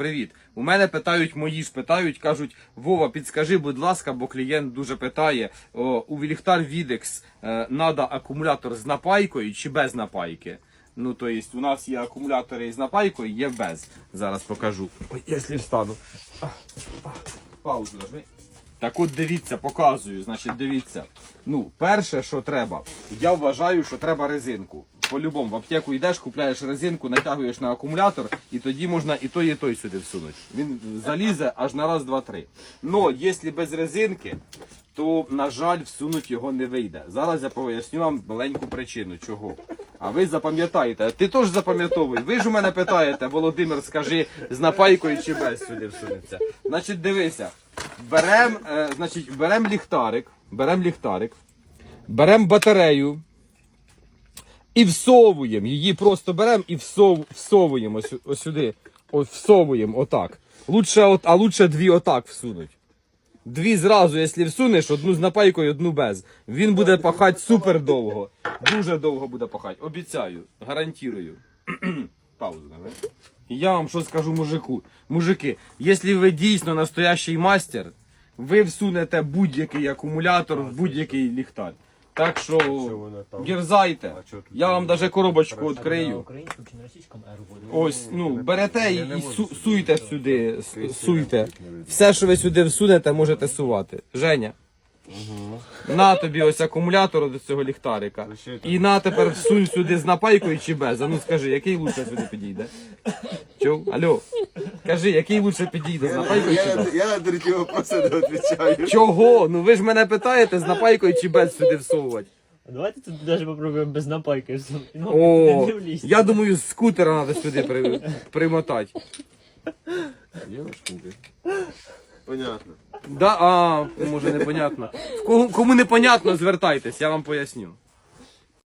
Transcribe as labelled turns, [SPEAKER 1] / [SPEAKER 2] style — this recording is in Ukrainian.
[SPEAKER 1] Привіт. У мене питають мої ж питають, кажуть, Вова, підскажи, будь ласка, бо клієнт дуже питає. О, у Віліхтар Відекс надо акумулятор з напайкою чи без напайки? Ну, то есть, у нас є акумулятори з напайкою, є без. Зараз покажу. Ой, якщо встану. Паузу нажми. Так от дивіться, показую. Значить, дивіться. Ну, перше, що треба, я вважаю, що треба резинку. По-любому, в аптеку йдеш, купляєш резинку, натягуєш на акумулятор, і тоді можна і той, і той сюди всунути. Він залізе аж на раз, два, три. Но якщо без резинки, то, на жаль, всунути його не вийде. Зараз я поясню вам маленьку причину, чого. А ви запам'ятаєте, ти теж запам'ятовуй. Ви ж у мене питаєте, Володимир, скажи, з напайкою чи без сюди всунеться. Значить, дивися. Берем, е, берем ліхтарик, берем ліхтарик, берем батарею і всовуємо. Її просто беремо і всов, всовуємо ось, ось сюди. Ось всовуємо отак. Лучше от, а лучше дві отак всунуть. Дві зразу, якщо всунеш, одну з напайкою, одну без. Він буде пахати супер довго. Дуже довго буде пахати. Обіцяю, гарантую. Паузу давай. Я вам що скажу мужику. Мужики, якщо ви дійсно настоящий мастер, ви всунете будь-який акумулятор в будь-який ліхтар. Так що дерзайте. Я вам даже коробочку відкрию. Ось, ну, берете і, і су- суйте сюди, с- суйте. Все, що ви сюди всунете, можете сувати. Женя. На тобі ось акумулятор до цього ліхтарика. І на тепер всунь сюди з напайкою чи без. А ну скажи, який лучше сюди підійде? Чув? Алло. Кажи, який лучше підійде з напайкою чи без?
[SPEAKER 2] Я, я на третій вопрос не відповідаю.
[SPEAKER 1] Чого? Ну ви ж мене питаєте з напайкою чи без сюди всовувати.
[SPEAKER 3] А Давайте тут даже попробуємо без напайки. Ну,
[SPEAKER 1] О,
[SPEAKER 3] не
[SPEAKER 1] я думаю, з скутера треба сюди при, примотати.
[SPEAKER 2] Є шкури? Понятно.
[SPEAKER 1] Да, а, може непонятно. В Кому, кому непонятно, звертайтесь, я вам поясню.